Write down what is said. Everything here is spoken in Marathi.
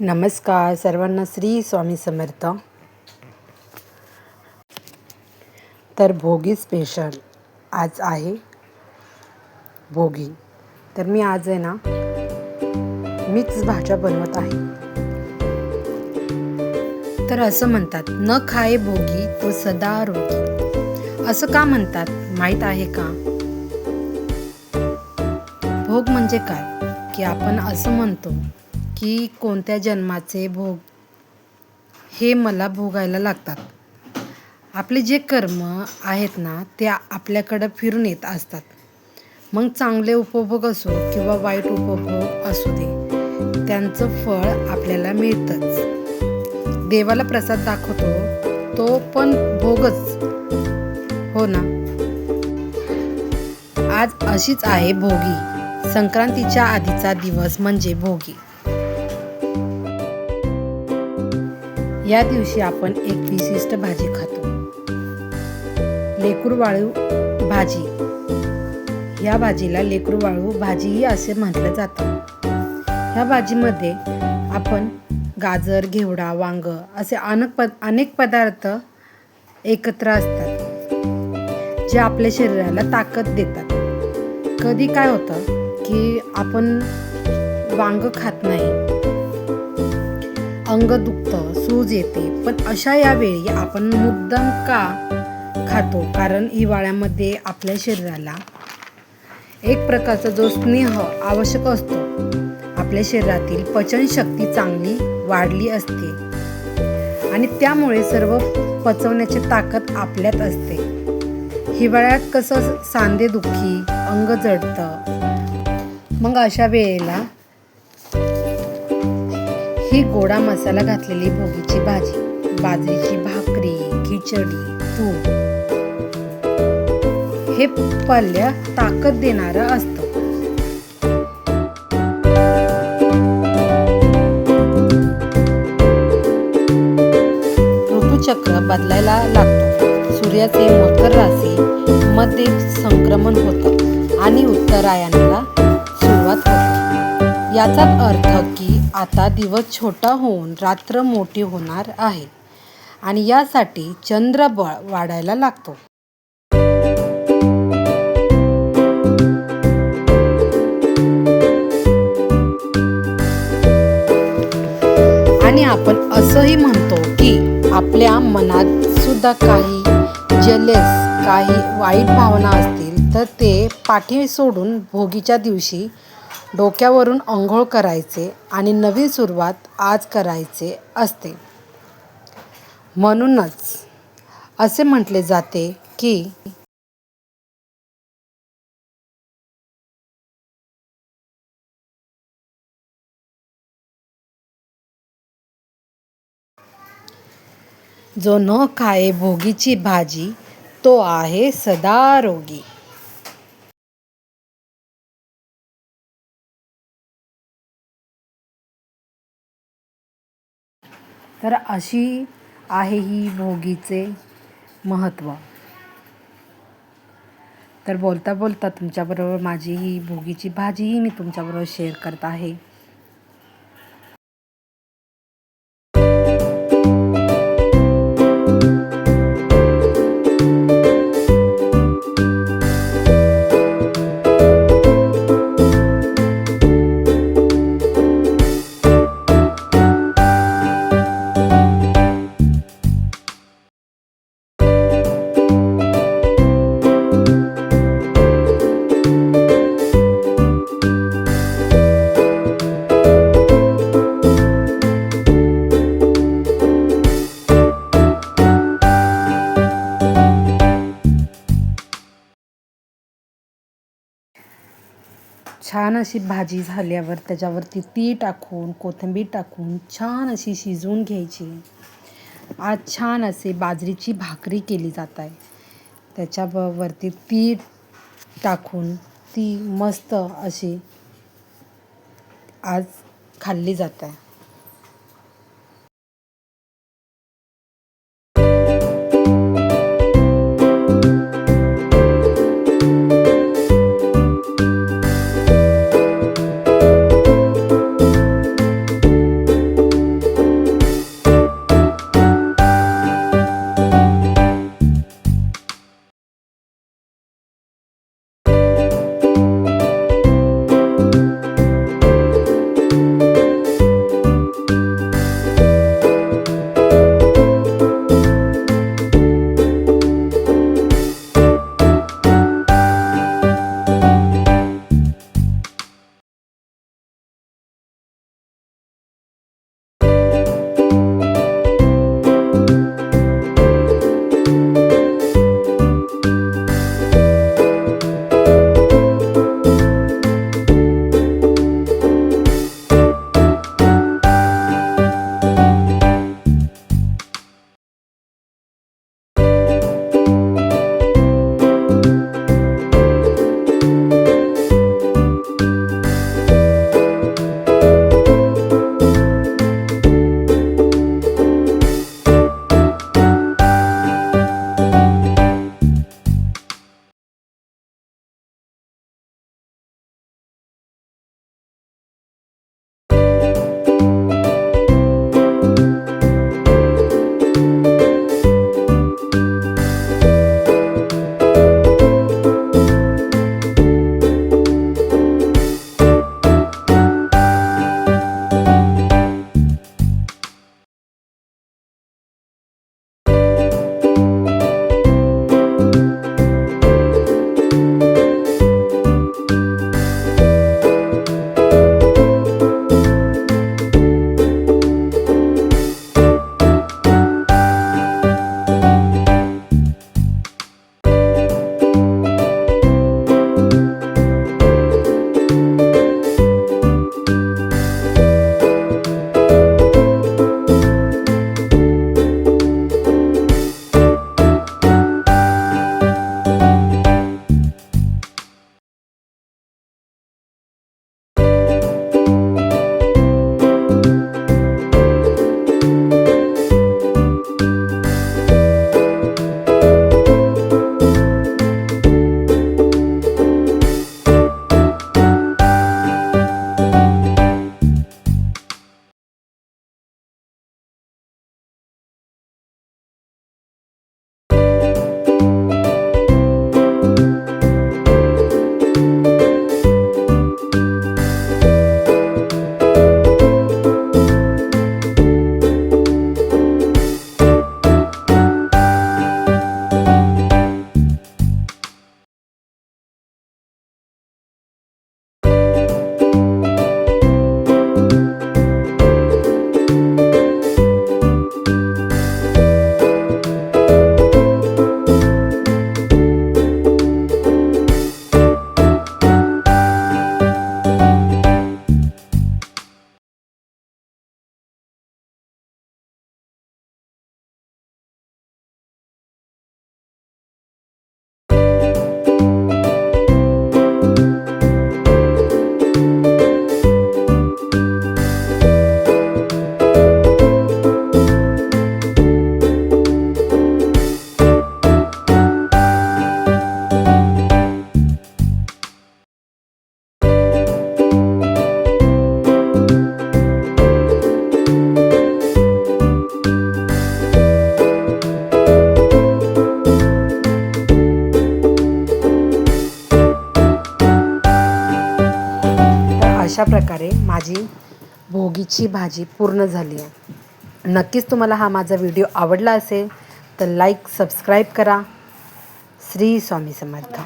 नमस्कार सर्वांना श्री स्वामी समर्थ. तर भोगी स्पेशल आज आहे भोगी. तर मी आज आहे ना मिक्स भाज्या बनवत आहे. तर असं म्हणतात न खाये भोगी तो सदा रोगी. असं का म्हणतात माहीत आहे का? भोग म्हणजे काय? की आपण असं म्हणतो की कोणत्या जन्माचे भोग हे मला भोगायला लागतात. आपले जे कर्म आहेत ना ते आपल्याकडं फिरून येत असतात. मग चांगले उपभोग असो किंवा वाईट उपभोग असू दे त्यांचं फळ आपल्याला मिळतंच. देवाला प्रसाद दाखवतो तो पण भोगच. हो ना? आज अशीच आहे भोगी. संक्रांतीच्या आधीचा दिवस म्हणजे भोगी. या दिवशी आपण एक विशिष्ट भाजी खातो. लेकरूवाळू भाजी. या भाजीला लेकरूवाळू भाजीही असे म्हटलं जातं. ह्या भाजीमध्ये आपण गाजर घेवडा वांग असे अनेक पद अनेक पदार्थ एकत्र असतात जे आपल्या शरीराला ताकद देतात. कधी काय होतं की आपण वांग खात नाही अंग दुखतं सूज येते. पण अशा यावेळी आपण मुद्दाम का खातो? कारण हिवाळ्यामध्ये आपल्या शरीराला एक प्रकारचा जो स्नेह आवश्यक असतो आपल्या शरीरातील पचनशक्ती चांगली वाढली असते. आणि त्यामुळे सर्व पचवण्याची ताकद आपल्यात असते. हिवाळ्यात कसं सांधे दुखी अंग जडतं? मग अशा वेळेला ही गोडा मसाला घातलेली भोगीची भाजी. बाजरीची भाकरी खिचडी तूप. हे पल्य ताकद देणारं असतं. ऋतुचक्र बदलायला लागतो. सूर्याचे मकर राशी मध्ये संक्रमण होतं आणि उत्तरायणाला सुरुवात होते. याचाच अर्थ की आता दिवस छोटा होऊन रात्र मोठी होणार आहे. आणि यासाठी चंद्रबळ वाढायला लागतो. आणि आपण असंही म्हणतो की आपल्या मनात सुद्धा काही जलेस काही वाईट भावना असतील तर ते पाठी सोडून भोगीच्या दिवशी डोक्यावरून अंघोळ करायचे आणि नवीन सुरुवात आज करायचे असते. म्हणूनच असे म्हटले जाते की जो न खाये भोगीची भाजी तो आहे सदा रोगी. तर अशी आहे ही भोगीचे महत्त्व तर बोलता बोलता तुमच्याबरोबर माझी ही भोगीची भाजीही मी तुमच्याबरोबर शेअर करत आहे. छान अशी भाजी झाल्यावर त्याच्यावरती ती टाकून कोथिंबीर टाकून छान अशी शिजवून घ्यायची. आज छान असे बाजरीची भाकरी केली जात आहे. त्याच्यावरती ती टाकून ती मस्त अशी आज खाल्ली जात आहे. अशा प्रकारे माझी भोगीची भाजी पूर्ण झाली आहे. नक्कीच तुम्हाला हा माझा व्हिडिओ आवडला असेल तर लाईक सबस्क्राईब करा. श्री स्वामी समर्थ.